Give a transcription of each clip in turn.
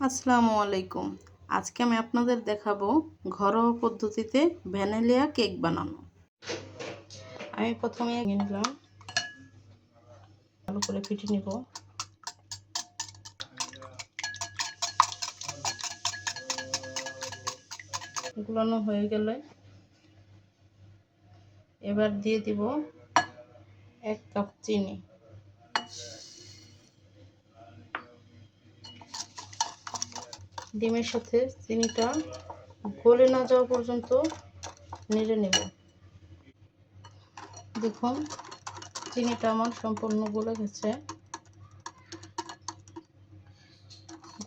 আসসালামু আলাইকুম আজকে আমি আপনাদের দেখাবো ঘরোয়া পদ্ধতিতে ভ্যানিলিয়া কেক বানানো। আমি প্রথমে নিলাম। ভালো করে ফিটে নিব। গুলানো হয়ে গেলে এবার দিয়ে দিব এক কাপ চিনি। ডিমের সাথে চিনিটা গলে না যাওয়া পর্যন্ত নেড়ে নেব। দেখুন, চিনিটা আমার সম্পূর্ণ গলে গেছে।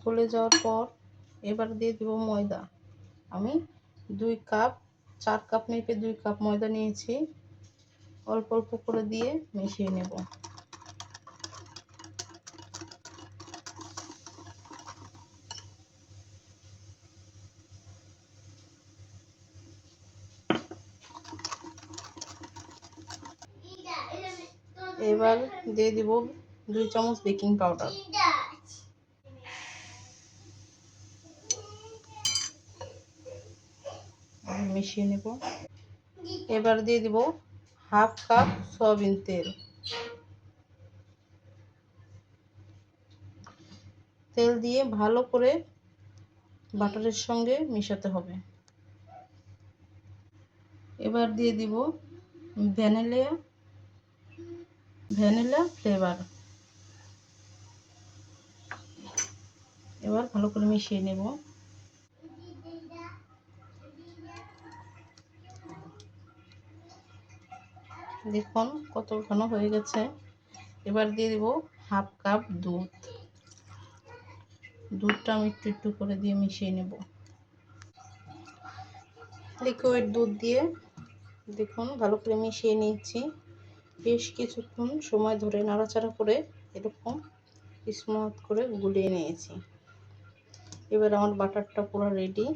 গলে যাওয়ার পর এবার দিয়ে দেব ময়দা। আমি দুই কাপ, চার কাপ মেপে দুই কাপ ময়দা নিয়েছি। অল্প অল্প করে দিয়ে মিশিয়ে নেব। এবার দিয়ে দিব দুই চামচ বেকিং পাউডার। মিশিয়ে নেব। এবার দিয়ে দিব হাফ কাপ সয়াবিন তেল। তেল দিয়ে ভালো করে বাটারের সঙ্গে মিশাতে হবে। এবার দিয়ে দিব ভ্যানিলিয়া ভ্যানিলা ফ্লেভার। এবার ভালো করে মিশিয়ে নেব। দেখুন কত ঘন হয়ে গেছে। এবার দিয়ে দেব হাফ কাপ দুধ। দুধটা আমি একটু একটু করে দিয়ে মিশিয়ে নেব। লিকুইড দুধ দিয়ে দেখুন ভালো করে মিশিয়ে নিয়েছি। বেশ কিছুক্ষণ সময় ধরে নাড়াচাড়া করে এরকম স্মুথ করে গুলিয়ে নিয়েছি। এবার আমার বাটারটা পুরো রেডি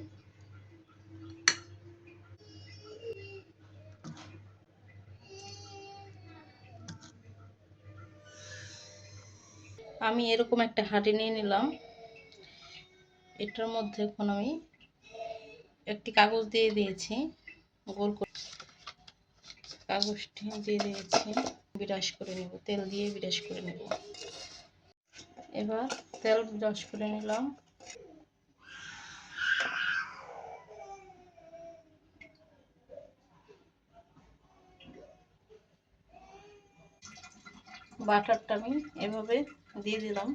আমি এরকম একটা হাঁটি নিয়ে নিলাম। এটার মধ্যে এখন আমি একটি কাগজ দিয়ে দিয়েছি, গোল করে কাগজটি দিয়ে দিয়েছি। বিরাস করে নেব, তেল দিয়ে বিরাস করে নেব। এবার তেল বিরাস করে নিলাম। বাটারটা আমি এভাবে দিয়ে দিলাম।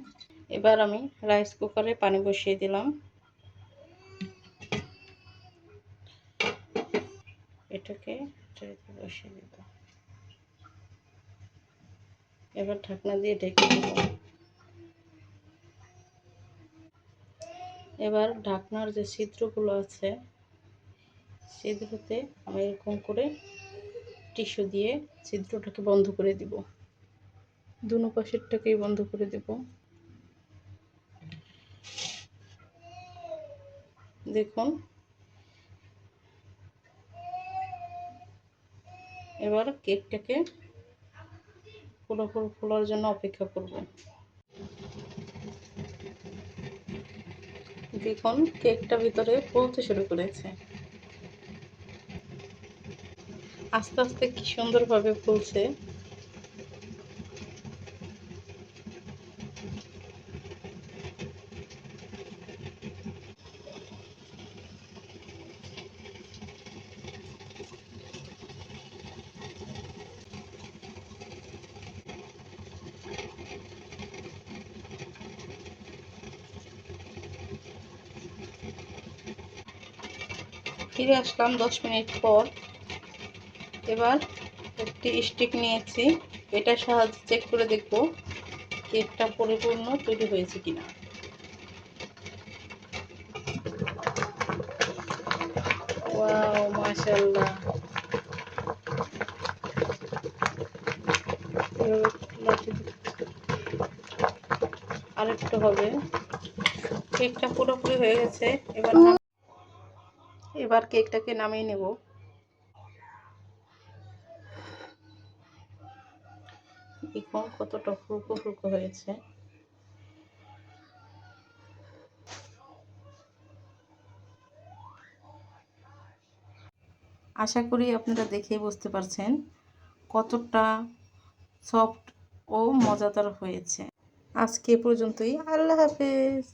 এবার আমি রাইস কুকারে পানি বসিয়ে দিলাম। এটাকে বসিয়ে দিব এবার ঢাকনা দিয়ে ঢেকে দিব এবার ঢাকনার যে ছিদ্রগুলো আছে, ছিদ্রতে আমি এরকম করে টিস্যু দিয়ে ছিদ্রটাকে বন্ধ করে দিব। দুনো পাশেরটাকেই বন্ধ করে দেব। দেখুন এবার কেকটাকে পুরোপুরি ফোলার জন্য অপেক্ষা করব। দেখুন, কেকটা ভিতরে ফুলতে শুরু করেছে। আস্তে আস্তে কি সুন্দরভাবে ফুলছে। ফিরে আসলাম দশ মিনিট পর। এবার একটি স্টিক নিয়েছি। এটার সাহায্যে চেক করে দেখব কেকটা পরিপূর্ণ তৈরি হয়েছে কিনা। ওয়াও আরেকটু হবে। কেকটা পুরোপুরি হয়ে গেছে। এবার এবার কেকটাকে নামিয়ে নেব। দেখুন কতটা ফুকো ফুকো হয়েছে। আশা করি আপনারা দেখেই বুঝতে পারছেন কতটা সফট ও মজাদার হয়েছে। আজকে পর্যন্তই। আল্লাহ হাফেজ।